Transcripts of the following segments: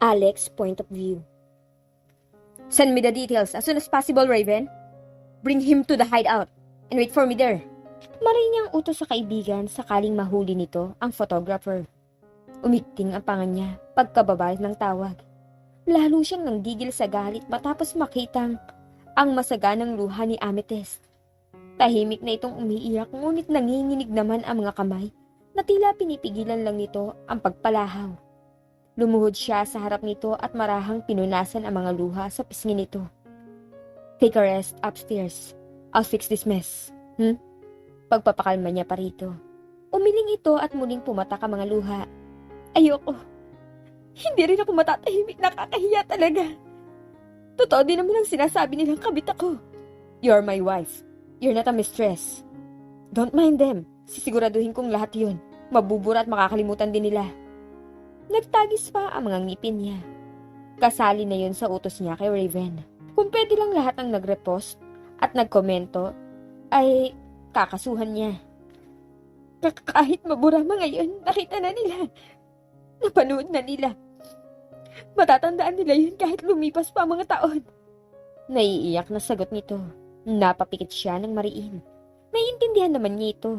Alex point of view. Send me the details as soon as possible, Raven. Bring him to the hideout and wait for me there. Maray niyang utos sa kaibigan sakaling mahuli nito ang photographer. Umikting ang panga niya pagkababal ng tawag. Lalo siyang nanggigil sa galit matapos makitang ang masaganang luha ni Amethyst. Tahimik na itong umiiyak ngunit nanginginig naman ang mga kamay na tila pinipigilan lang nito ang pagpalahaw. Lumuhod siya sa harap nito at marahang pinunasan ang mga luha sa pisngi nito. Take a rest upstairs. I'll fix this mess. Hmm? Pagpapakalma niya pa rito. Umiling ito at muling pumatak ang mga luha. Ayoko. Hindi rin ako matatahimik. Nakakahiya talaga. Totoo din naman ang sinasabi nilang kabit ako. You're my wife. You're not a mistress. Don't mind them. Sisiguraduhin kong lahat yun. Mabubura at makakalimutan din nila. Nagtagis pa ang mga ngipin niya. Kasali na yun sa utos niya kay Raven. Kung pwede lang lahat ang nagrepost at nagkomento, ay kakasuhan niya. Kahit maburama ngayon, nakita na nila. Napanood na nila. Matatandaan nila yun kahit lumipas pa mga taon. Naiiyak na sagot nito. Napapikit siya ng mariin. Naiintindihan naman niya ito.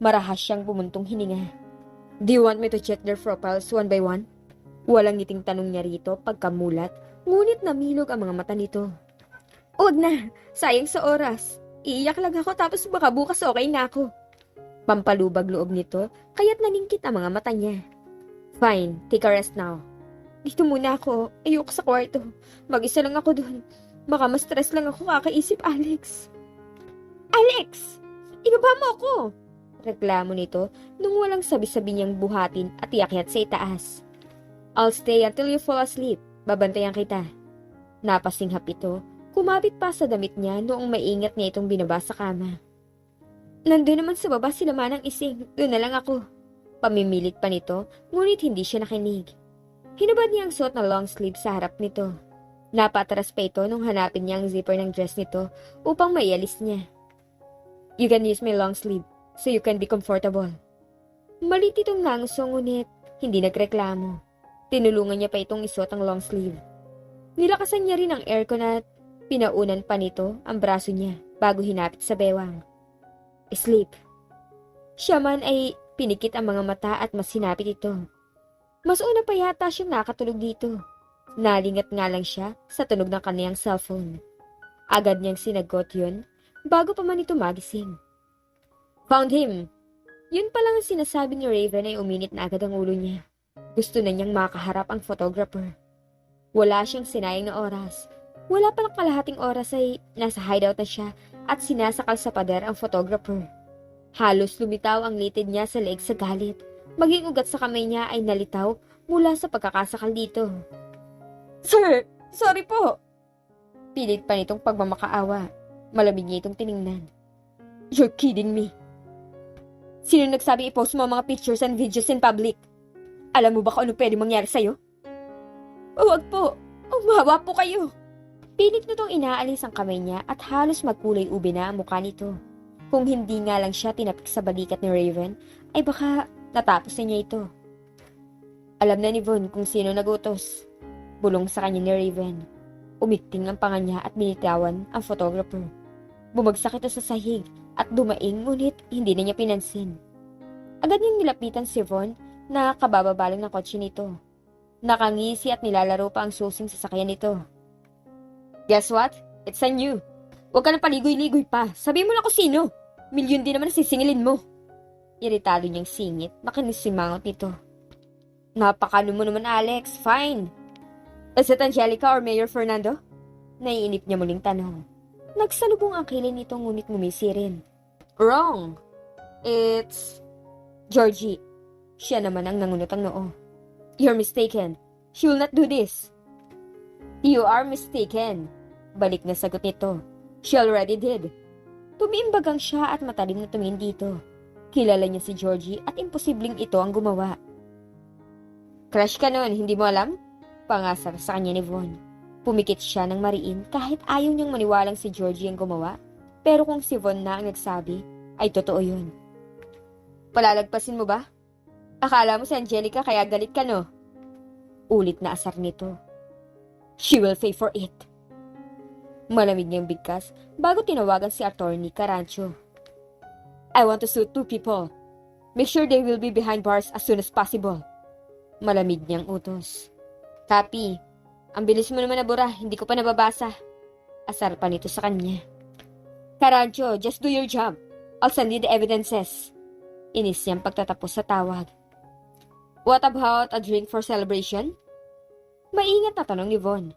Marahas siyang bumuntong hininga. Do you want me to check their profiles one by one? Walang ngiting tanong niya rito pagkamulat, ngunit namilog ang mga mata nito. Huwag na, sayang sa oras. Iiyak lang ako tapos baka bukas okay na ako. Pampalubag loob nito, kaya't naningkit ang mga mata niya. Fine, take a rest now. Dito muna ako, ayoko sa kwarto. Mag-isa lang ako dun. Baka ma-stress lang ako kakaisip, Alex. Alex! Ibaba mo ako! Reklamo nito nung walang sabi-sabi niyang buhatin at iakyat sa itaas. I'll stay until you fall asleep. Babantayan kita. Napasinghap ito, kumapit pa sa damit niya noong maingat niya itong binaba sa kama. Nandun naman sa baba sila manang ising, doon na lang ako. Pamimilit pa nito, ngunit hindi siya nakinig. Hinubad niya ang suot na long sleeve sa harap nito. Napatras pa ito nung hanapin niya ang zipper ng dress nito upang maialis niya. You can use my long sleeve so you can be comfortable. Malit itong nangso ngunit hindi nagreklamo. Tinulungan niya pa itong isuot ang long sleeve. Nilakasan niya rin ang aircon at pinaunan pa nito ang braso niya bago hinapit sa bewang. Sleep. Siya man ay pinikit ang mga mata at mas sinapit ito. Mas una pa yata siyang nakatulog dito. Nalingat nga lang siya sa tunog ng kaniyang cellphone. Agad niyang sinagot yun bago pa man ito magising. Found him! Yun pa lang ang sinasabi ni Raven ay uminit na agad ang ulo niya. Gusto na niyang makaharap ang photographer. Wala siyang sinayang na oras. Wala palang kalahating oras ay nasa hideout na siya at sinasakal sa pader ang photographer. Halos lumitaw ang litid niya sa leeg sa galit. Maging ugat sa kamay niya ay nalitaw mula sa pagkakasakal dito. Sir, sorry po. Pilit pa nitong pagmamakaawa. Malamig niya itong tiningnan. You're kidding me. Sino nagsabi i-post mo ang mga pictures and videos in public? Alam mo ba kung ano pwede mangyari sa'yo? Huwag po. Umawa po kayo. Pilit nitong inaalis ang kamay niya at halos magkulay ube na ang mukha nito. Kung hindi nga lang siya tinapik sa balikat ni Raven, ay baka natapos na niya ito. Alam na ni Von kung sino nagutos. Bulong sa kanya ni Raven. Umikting ang panga niya at binitawan ang photographer. Bumagsak ito sa sahig at dumaing ngunit hindi na niya pinansin. Agad niyang nilapitan si Von na kabababalang ng kotse nito. Nakangisi at nilalaro pa ang susing sasakyan nito. Guess what? It's on you. Huwag ka na paligoy-ligoy pa. Sabi mo na kung sino. Milyon din naman sisingilin mo. Iritado niyang singit na kinisimangot nito. Napakano mo naman, Alex. Fine. Is it Angelica or Mayor Fernando? Naiinip niya muling tanong. Nagsalubong ang kilay nito ngunit ngumisi rin. Wrong. It's... Georgie. Siya naman ang nangunutang noo. You're mistaken. She will not do this. You are mistaken. Balik na sagot nito. She already did. Tumiimbagang siya at matalim na tumingin dito. Kilala niya si Georgie at imposibleng ito ang gumawa. Crush ka nun, hindi mo alam? Pangasar sa kanya ni Von. Pumikit siya ng mariin kahit ayaw niyang maniwalang si Georgie ang gumawa. Pero kung si Von na ang nagsabi, ay totoo yun. Palalagpasin mo ba? Akala mo si Angelica kaya galit ka no? Ulit na asar nito. She will pay for it. Malamig niyang bigkas bago tinawagan si attorney Carancho. I want to sue two people. Make sure they will be behind bars as soon as possible. Malamig niyang utos. Copy. Ang bilis mo naman nabura, hindi ko pa nababasa. Asar pa nito sa kanya. Carancho, just do your job. I'll send you the evidences. Inis niyang pagtatapos sa tawag. What about a drink for celebration? Maingat na tanong ni Von.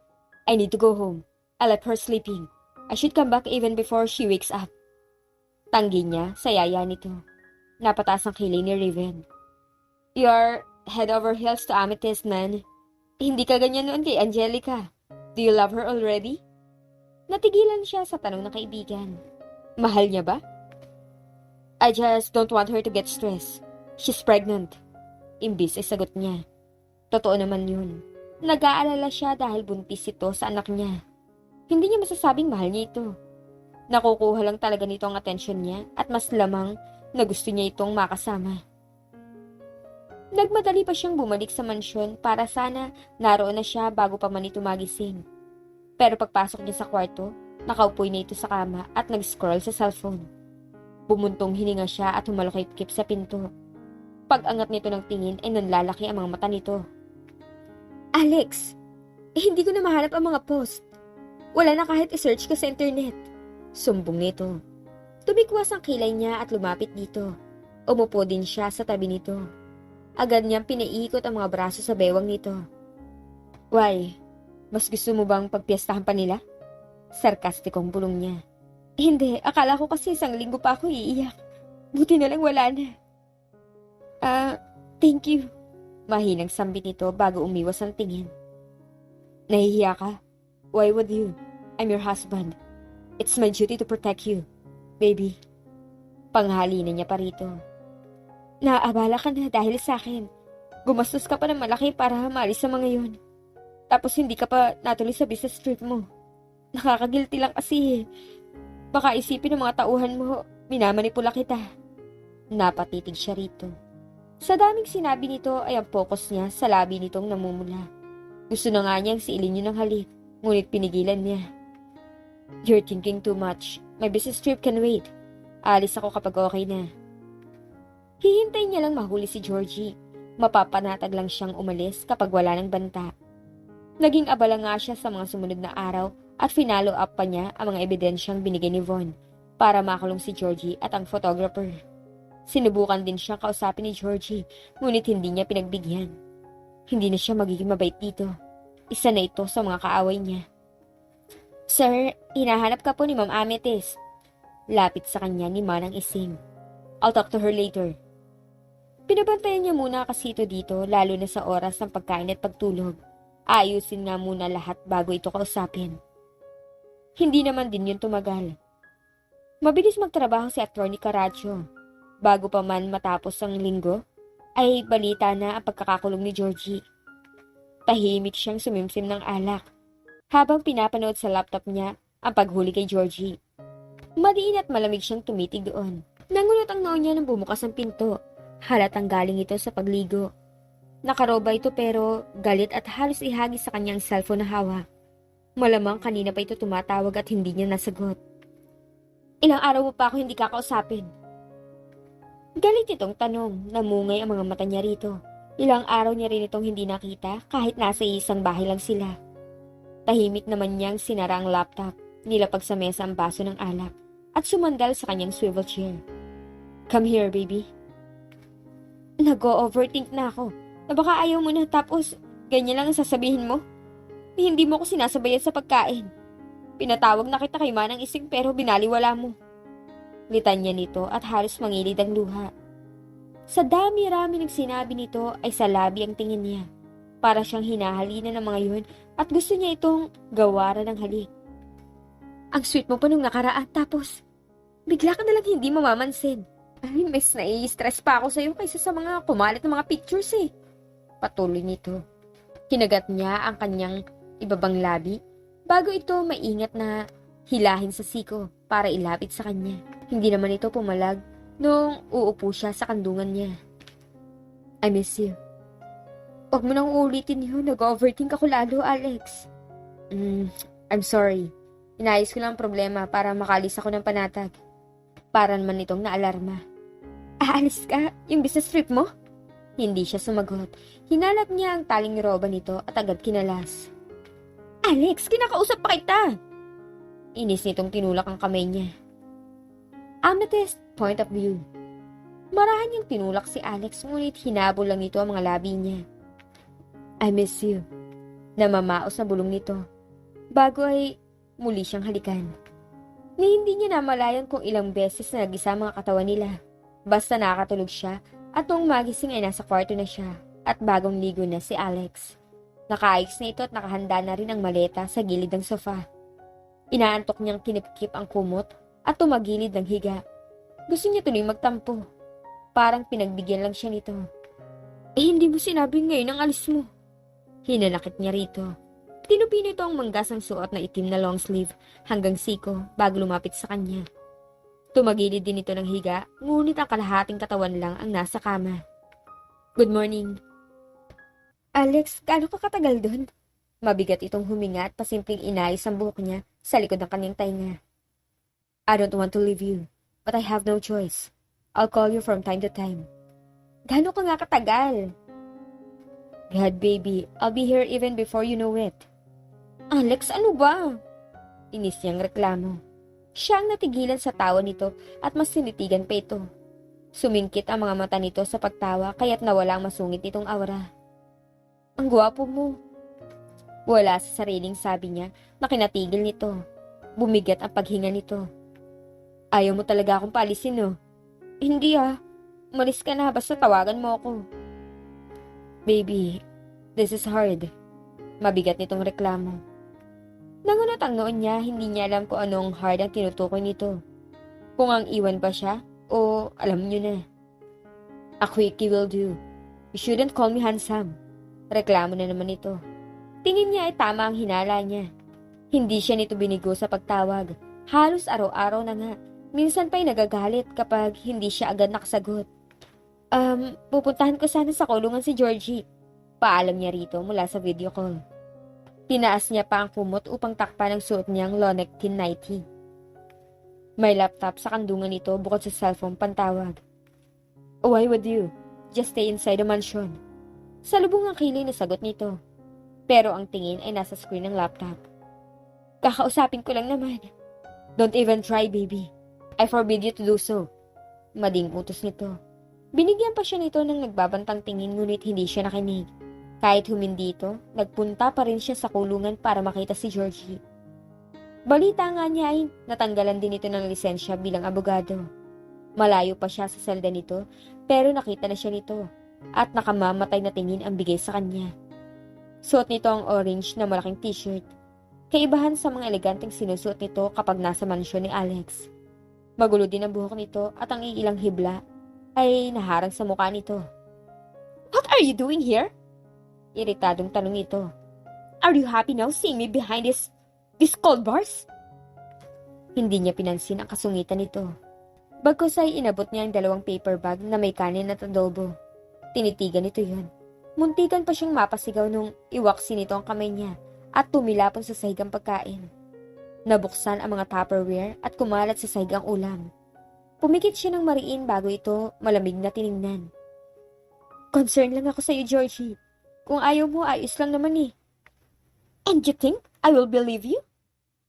I need to go home. I left her sleeping. I should come back even before she wakes up. Tanggi niya sa yaya nito. Napataas ang kilay ni Raven. You're head over heels to Amethyst, man. Hindi ka ganyan noon kay Angelica. Do you love her already? Natigilan siya sa tanong ng kaibigan. Mahal niya ba? I just don't want her to get stressed. She's pregnant. Imbis ay sagot niya. Totoo naman yun. Nag-aalala siya dahil buntis ito sa anak niya. Hindi niya masasabing mahal niya ito. Nakukuha lang talaga nito ang atensyon niya at mas lamang na gusto niya itong makasama. Nagmadali pa siyang bumalik sa mansyon para sana naroon na siya bago pa man ito magising. Pero pagpasok niya sa kwarto, nakaupoy na ito sa kama at nag-scroll sa cellphone. Bumuntong hininga siya at humalukip-kip sa pinto. Pag-angat nito ng tingin ay nanlalaki ang mga mata nito. Alex, eh, hindi ko na mahanap ang mga post. Wala na kahit i-search ka sa internet. Sumbong nito. Tumikwas ang kilay niya at lumapit dito. Umupo din siya sa tabi nito. Agad niyang pinaiikot ang mga braso sa bewang nito. Why? Mas gusto mo bang pagpiestahan pa nila? Sarkastikong bulong niya. Hindi, akala ko kasi isang linggo pa ako iiyak. Buti na lang wala na. Ah, thank you. Mahinang sambit nito bago umiwas ang tingin. Nahihiya ka? Why would you? I'm your husband. It's my duty to protect you, baby. Panghalinan niya pa rito. Naaabala ka na dahil sa akin. Gumastos ka pa ng malaki para malis sa mga yun. Tapos hindi ka pa natuloy sa business trip mo. Nakakagilty lang kasi eh. Baka isipin ng mga tauhan mo, minamanipula kita. Napatitig siya rito. Sa daming sinabi nito ay ang focus niya sa labi nitong namumula. Gusto na nga niyang siilin yun ng halik, ngunit pinigilan niya. You're thinking too much. My business trip can wait. Alis ako kapag okay na. Hihintay niya lang mahuli si Georgie. Mapapanatag lang siyang umalis kapag wala ng banta. Naging abala nga siya sa mga sumunod na araw at finalo up pa niya ang mga ebidensyang binigay ni Von para makulong si Georgie at ang photographer. Sinubukan din siya kausapin ni Georgie, ngunit hindi niya pinagbigyan. Hindi na siya magiging mabait dito. Isa na ito sa mga kaaway niya. Sir, hinahanap ka po ni Ma'am Amethyst. Lapit sa kanya ni Manang Ising. I'll talk to her later. Pinabantayan niya muna kasi ito dito lalo na sa oras ng pagkain at pagtulog. Ayusin nga muna lahat bago ito kausapin. Hindi naman din yun tumagal. Mabilis magtrabaho si Attorney Caracho. Bago pa man matapos ang linggo, ay balita na ang pagkakakulong ni Georgie. Tahimik siyang sumimsim ng alak habang pinapanood sa laptop niya ang paghuli kay Georgie. Madiin at malamig siyang tumitig doon. Nangunot ang noo niya nang bumukas ang pinto. Halatang galing ito sa pagligo. Nakaroba ito pero galit at halos ihagi sa kanyang cellphone na hawak. Malamang kanina pa ito tumatawag at hindi niya nasagot. Ilang araw mo pa ako hindi kakausapin. Galit itong tanong, namungay ang mga mata niya rito. Ilang araw niya rin itong hindi nakita kahit nasa isang bahay lang sila. Tahimik naman niyang sinara ang laptop, nilapag sa mesa ang baso ng alak, at sumandal sa kanyang swivel chair. Come here, baby. Nag-overthink na ako na baka ayaw mo na tapos ganyan lang ang sasabihin mo. Hindi mo ko sinasabayan sa pagkain. Pinatawag na kita kay Manang Ising pero binaliwala mo. Litan niya nito at halos mangilid ang luha. Sa dami-rami ng sinabi nito ay sa labi ang tingin niya. Para siyang hinahalina ng mga yun at gusto niya itong gawaran ng halik. Ang sweet mo pa nung nakaraan tapos bigla ka nalang hindi mamamansin. Ay, mas nai-stress pa ako sa'yo kaysa sa mga kumalit ng mga pictures eh. Patuloy nito. Kinagat niya ang kanyang ibabang labi bago ito maingat na hilahin sa siko para ilapit sa kanya. Hindi naman ito pumalag nung uupo siya sa kandungan niya. I miss you. Huwag mo nang ulitin yun. Nag-overthink ako lalo, Alex. Mm, I'm sorry. Inayos ko lang ang problema para makalis ako ng panatag. Para naman itong naalarma. Aalis ka? Yung business trip mo? Hindi siya sumagot. Hinalap niya ang taling roba nito at agad kinalas. Alex, kinakausap pa kita! Inis nitong tinulak ang kamay niya. Amethyst point of view. Marahan niyang tinulak si Alex ngunit hinabol lang nito ang mga labi niya. I miss you. Namamaos na bulong nito. Bago ay muli siyang halikan. Ni hindi niya namalayan kung ilang beses na nagisa mga katawan nila. Basta nakakatulog siya at nung magising ay nasa kwarto na siya at bagong ligo na si Alex. Nakaayos na ito at nakahanda na rin ang maleta sa gilid ng sofa. Inaantok niyang kinipkip ang kumot at tumagilid ng higa. Gusto niya tuloy magtampo. Parang pinagbigyan lang siya nito. Eh hindi mo sinabi ngayon ang alis mo. Hinanakit niya rito. Tinupi nito ang manggasang suot na itim na long sleeve hanggang siko bago lumapit sa kanya. Tumagilid din ito ng higa, ngunit ang kalahating katawan lang ang nasa kama. Good morning. Alex, gaano ka katagal doon? Mabigat itong huminga at pasimpleng inayos ang buhok niya sa likod ng kanyang tainga. I don't want to leave you, but I have no choice. I'll call you from time to time. Gaano ka nga katagal? God, baby, I'll be here even before you know it. Alex, ano ba? Inis niyang reklamo. Siya ang natigilan sa tawa nito at mas sinitigan pa ito. Sumingkit ang mga mata nito sa pagtawa kaya't nawala ang masungit nitong aura. Ang gwapo mo. Wala sa sariling sabi niya na kinatigil nito. Bumigat ang paghinga nito. Ayaw mo talaga akong paalisin, no? Hindi ah. Umalis ka na basta tawagan mo ako. Baby, this is hard. Mabigat nitong reklamo. Nangunot ang noon niya, hindi niya alam kung anong hard ang tinutukoy nito. Kung ang iwan ba siya, o alam niyo na. A quickie will do. You shouldn't call me handsome. Reklamo na naman ito. Tingin niya ay tama ang hinala niya. Hindi siya nito binigo sa pagtawag. Halos araw-araw na nga. Minsan pa'y nagagalit kapag hindi siya agad nakasagot. Um, pupuntahan ko sana sa kulungan si Georgie. Paalam niya rito mula sa video call. Tinaas niya pa ang kumot upang takpan ang suot niyang Lonek 1090. May laptop sa kandungan nito bukod sa cellphone pantawag. Why would you? Just stay inside the mansion. Sa lubong ang kilay na sagot nito. Pero ang tingin ay nasa screen ng laptop. Kakausapin ko lang naman. Don't even try, baby. I forbid you to do so. Mading utos nito. Binigyan pa siya nito ng nagbabantang tingin ngunit hindi siya nakinig. Kahit humindi ito, nagpunta pa rin siya sa kulungan para makita si Georgie. Balita nga niya ay natanggalan din ito ng lisensya bilang abogado. Malayo pa siya sa selda nito pero nakita na siya nito at nakamamatay na tingin ang bigay sa kanya. Suot nito ang orange na malaking t-shirt. Kaibahan sa mga eleganteng sinusuot nito kapag nasa mansyon ni Alex. Magulo din ang buhok nito at ang iilang hibla ay naharang sa mukha nito. What are you doing here? Iritadong tanong ito. Are you happy now seeing me behind this, this cold bars? Hindi niya pinansin ang kasungitan nito. Bagkos ay inabot niya ang dalawang paper bag na may kanin at adobo. Tinitigan nito yun. Muntikan pa siyang mapasigaw nung iwaksi nito ang kamay niya at tumilapon sa sahigang pagkain. Nabuksan ang mga tupperware at kumalat sa sahigang ulam. Pumikit siya ng mariin bago ito malamig na tiningnan. Concern lang ako sa iyo, Georgie. Kung ayaw mo, ayos lang naman eh. And you think I will believe you?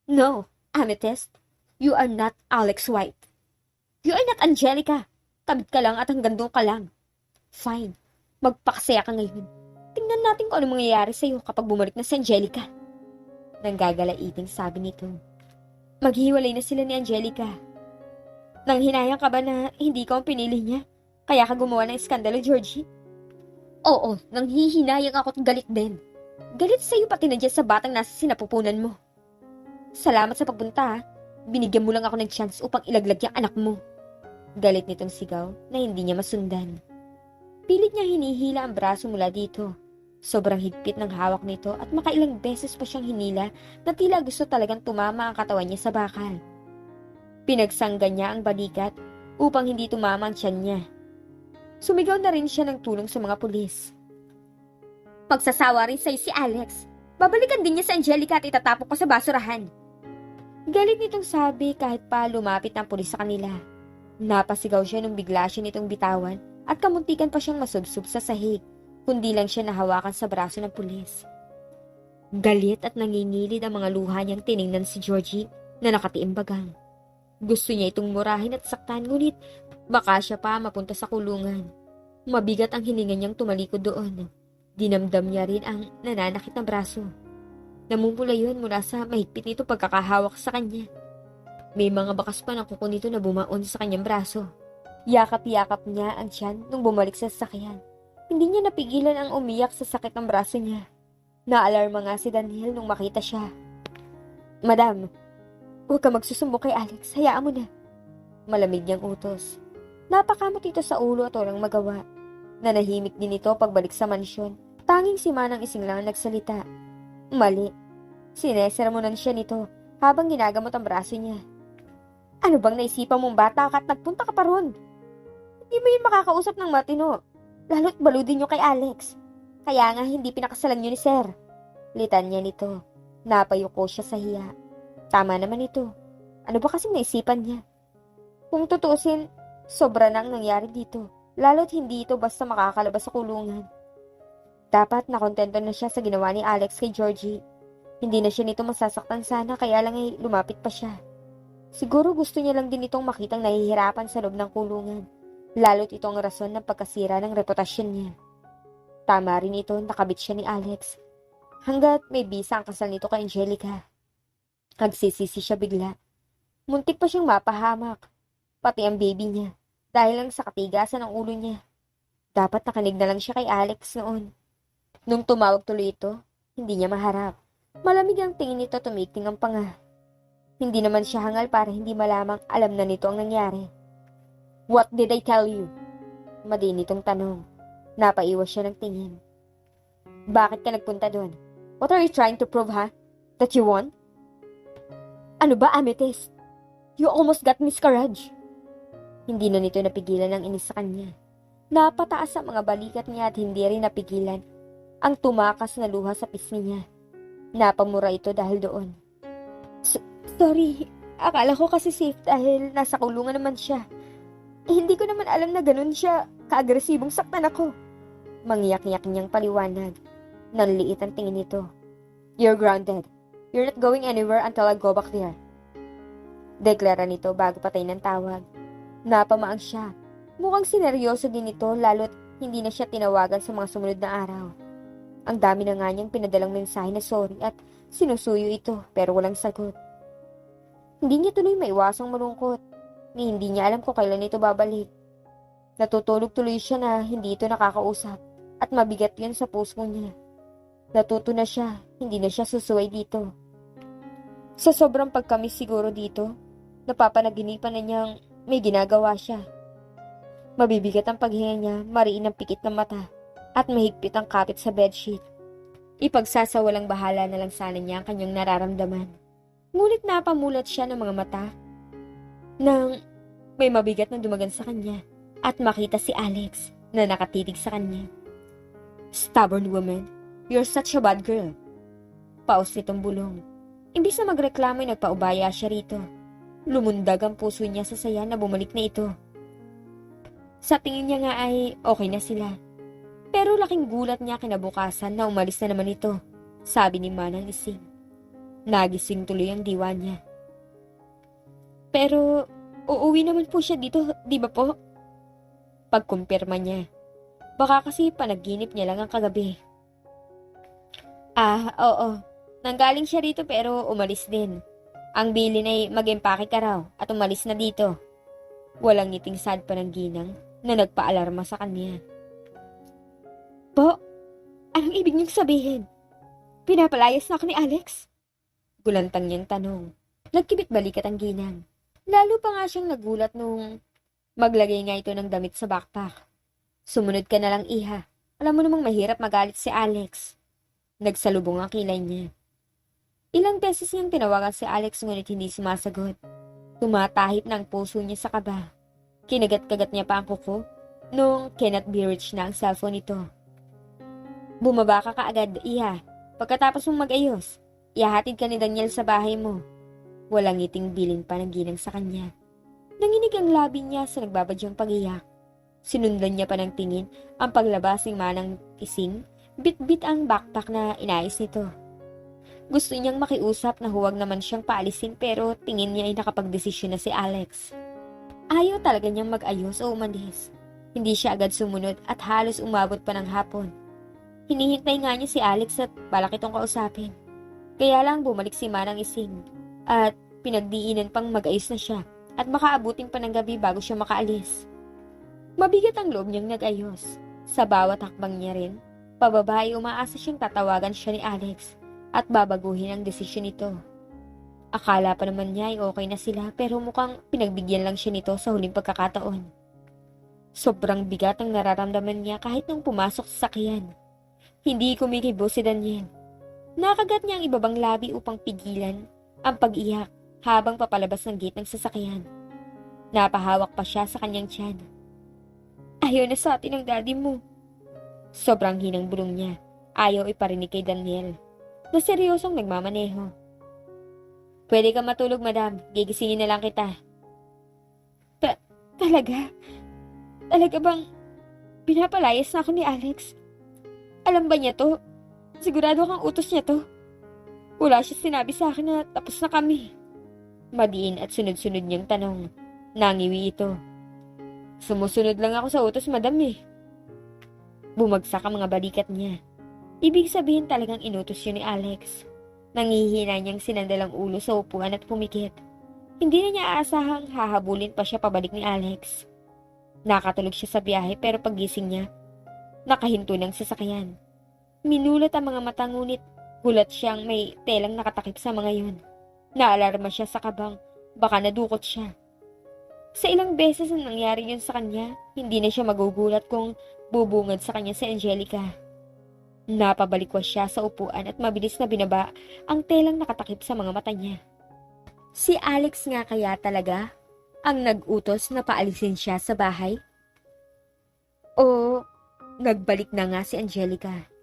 No, Amethyst. You are not Alex White. You are not Angelica. Kabit ka lang at hanggang ka lang. Fine. Magpakasaya ka ngayon. Tingnan natin kung ano mangyayari sa'yo kapag bumalik na si Angelica. Nanggagalaiting sabi nito. Maghiwalay na sila ni Angelica. Nang hinayang ka ba na hindi ka ang pinili niya? Kaya ka gumawa ng iskandalo, Georgie? Oo, nang hihinayang ako at galit din. Galit sa'yo pati na dyan sa batang nasa sinapupunan mo. Salamat sa pagpunta. Binigyan mo lang ako ng chance upang ilaglag yung anak mo. Galit nitong sigaw na hindi niya masundan. Pilit niya hinihila ang braso mula dito. Sobrang higpit ng hawak nito at makailang beses pa siyang hinila na tila gusto talagang tumama ang katawan niya sa bakal. Pinagsangga niya ang balikat upang hindi tumama ang tiyan niya. Sumigaw na rin siya ng tulong sa mga pulis. Magsasawa rin sa'yo si Alex. Babalikan din niya sa Angelica at itatapok ko sa basurahan. Galit nitong sabi kahit pa lumapit ang pulis sa kanila. Napasigaw siya nung bigla siya nitong bitawan at kamuntikan pa siyang masubsob sa sahig, kundi lang siya nahawakan sa braso ng pulis. Galit at nangingilid ang mga luha niyang tiningnan si Georgie na nakatiimbagang. Gusto niya itong murahin at saktan ngunit baka siya pa mapunta sa kulungan. Mabigat ang hininga niyang tumalikod doon. Dinamdam niya rin ang nananakit na braso. Namumula yun mula sa mahigpit nito pagkakahawak sa kanya. May mga bakas pa ng kuko nito na bumaon sa kanyang braso. Yakap-yakap niya ang tiyan nung bumalik sa sasakyan. Hindi niya napigilan ang umiyak sa sakit ng braso niya. Naalarma nga si Daniel nung makita siya. Madam, huwag ka magsusumbo kay Alex. Hayaan mo na. Malamig niyang utos. Napakamot ito sa ulo at walang magawa. Nanahimik din ito pagbalik sa mansyon. Tanging si Manang Ising lang ang nagsalita. Mali. Sinesermonan siya nito habang ginagamot ang braso niya. Ano bang naisipan mong bata ka at nagpunta ka pa ron? Hindi mo yun makakausap ng matino. Lalo't baludin nyo kay Alex. Kaya nga hindi pinakasalan nyo ni Sir. Litan niya nito. Napayuko siya sa hiya. Tama naman ito. Ano ba kasing naisipan niya? Kung tutuusin, sobra na ang nangyari dito. Lalo't hindi ito basta makakalabas sa kulungan. Dapat nakontento na siya sa ginawa ni Alex kay Georgie. Hindi na siya nito masasaktan sana kaya lang ay lumapit pa siya. Siguro gusto niya lang din itong makitang nahihirapan sa loob ng kulungan. Lalo't ito ang rason ng pagkasira ng reputasyon niya. Tama rin ito, nakabit siya ni Alex. Hanggat may bisa ang kasal nito kay Angelica. Nagsisisi siya bigla. Muntik pa siyang mapahamak. Pati ang baby niya. Dahil lang sa katigasan ng ulo niya. Dapat nakinig na lang siya kay Alex noon. Nung tumawag tuloy ito, hindi niya maharap. Malamig ang tingin nito tumiking ang panga. Hindi naman siya hangal para hindi malamang alam na nito ang nangyari. What did I tell you? Madin itong tanong. Napaiwas siya ng tingin. Bakit ka nagpunta doon? What are you trying to prove, ha? That you won? Ano ba, Amethyst? You almost got miscarriage. Hindi na nito napigilan ang inis sa kanya. Napataas ang mga balikat niya at hindi rin napigilan ang tumakas na luha sa pisngi niya. Napamura ito dahil doon. Sorry, akala ko kasi safe dahil nasa kulungan naman siya. Eh, hindi ko naman alam na ganun siya kaagresibong saktan ako. Mangyak-yak niyang paliwanag. Nanliit ang tingin nito. You're grounded. You're not going anywhere until I go back there. Deklara nito bago patay ng tawag. Napamaang siya. Mukhang sineryoso din ito lalo't hindi na siya tinawagan sa mga sumunod na araw. Ang dami na nga niyang pinadalang mensahe na sorry at sinusuyo ito pero walang sagot. Hindi niya tuloy maiwasang malungkot ni hindi niya alam kung kailan ito babalik. Natutulog tuloy siya na hindi ito nakakausap at mabigat yun sa puso niya. Natuto na siya, hindi na siya susuway dito. Sa sobrang pagkamis siguro dito, napapanaginipan na niyang may ginagawa siya. Mabibigat ang paghinga niya, mariin ang pikit ng mata, at mahigpit ang kapit sa bedsheet. Ipagsasawalang bahala na lang sana niya ang kanyang nararamdaman. Ngunit napamulat siya ng mga mata nang may mabigat na dumagan sa kanya at makita si Alex na nakatitig sa kanya. Stubborn woman, you're such a bad girl. Paus nitong bulong. Imbis na magreklamo ay nagpaubaya siya rito. Lumundag ang puso niya sa saya na bumalik na ito. Sa tingin niya nga ay okay na sila. Pero laking gulat niya kinabukasan na umalis na naman ito, sabi ni Manang Ising. Nagising tuloy ang diwa niya. Pero uuwi naman po siya dito, di ba po? Pagkumpirma niya. Baka kasi panaginip niya lang ang kagabi. Ah, oo. Nanggaling siya rito pero umalis din. Ang bilin ay mag-empake ka raw at umalis na dito. Walang ngiting sad pa ng ginang na nagpaalarma sa kanya. Po, anong ibig niyong sabihin? Pinapalayas na ako ni Alex? Gulantang niyang tanong. Nagkibit balikat ang ginang. Lalo pa nga siyang nagulat nung maglagay nga ito ng damit sa backpack. Sumunod ka na lang, iha. Alam mo namang mahirap magalit si Alex. Nagsalubong ang kilay niya. Ilang beses niyang tinawagan si Alex ngunit hindi sumasagot. Tumatahip na ang puso niya sa kaba. Kinagat-kagat niya pa ang kuko nung cannot be reached na ang cellphone nito. Bumaba ka kaagad, Iha. Pagkatapos mong mag-ayos, ihahatid ka ni Daniel sa bahay mo. Walang ngiting bilin pa ng ginang sa kanya. Nanginig ang labi niya sa nagbabadyang pag-iyak. Sinundan niya pa ng tingin ang paglabasing manang ising, bit-bit ang backpack na inayos nito. Gusto niyang makiusap na huwag naman siyang paalisin pero tingin niya ay nakapagdesisyon na si Alex. Ayaw talaga niyang mag-ayos o umalis. Hindi siya agad sumunod at halos umabot pa ng hapon. Hinihintay nga niya si Alex at balak itong kausapin. Kaya lang bumalik si Manang Ising at pinagdiinan pang mag-ayos na siya at makaabutin pa ng gabi bago siya makaalis. Mabigat ang loob niyang nag-ayos. Sa bawat hakbang niya rin, pababa ay umaasa siyang tatawagan siya ni Alex at babaguhin ang desisyon nito. Akala pa naman niya ay okay na sila pero mukhang pinagbigyan lang siya nito sa huling pagkakataon. Sobrang bigat ang nararamdaman niya kahit nung pumasok sa sakyan. Hindi kumikibo si Daniel. Nakagat niya ang ibabang labi upang pigilan ang pag-iyak habang papalabas ng gate ng sasakyan. Napahawak pa siya sa kanyang tiyan. Ayaw na sa atin ang daddy mo. Sobrang hinang bulong niya. Ayaw iparinig kay Daniel na seryosong nagmamaneho. Pwede ka matulog, madam. Gigisingin na lang kita. Ta- talaga? Talaga bang pinapalayas na ako ni Alex? Alam ba niya to? Sigurado kang utos niya to. Wala siya sinabi sa akin na tapos na kami. Madiin at sunod-sunod niyang tanong. Nangiwi ito. Sumusunod lang ako sa utos, madam eh. Bumagsak ang mga balikat niya. Ibig sabihin talagang inutos yun ni Alex. Nangihina niyang sinandalang ulo sa upuan at pumikit. Hindi na niya aasahang hahabulin pa siya pabalik ni Alex. Nakatulog siya sa biyahe pero pagising niya, nakahinto ng sasakyan. Minulat ang mga mata ngunit gulat siyang may telang nakatakip sa mga yun. Naalarma siya sa kabang, baka nadukot siya. Sa ilang beses na nangyari yun sa kanya, hindi na siya magugulat kung bubungad sa kanya si Angelica. Napabalikwas siya sa upuan at mabilis na binaba ang telang nakatakip sa mga mata niya. Si Alex nga kaya talaga ang nag-utos na paalisin siya sa bahay? O nagbalik na nga si Angelica?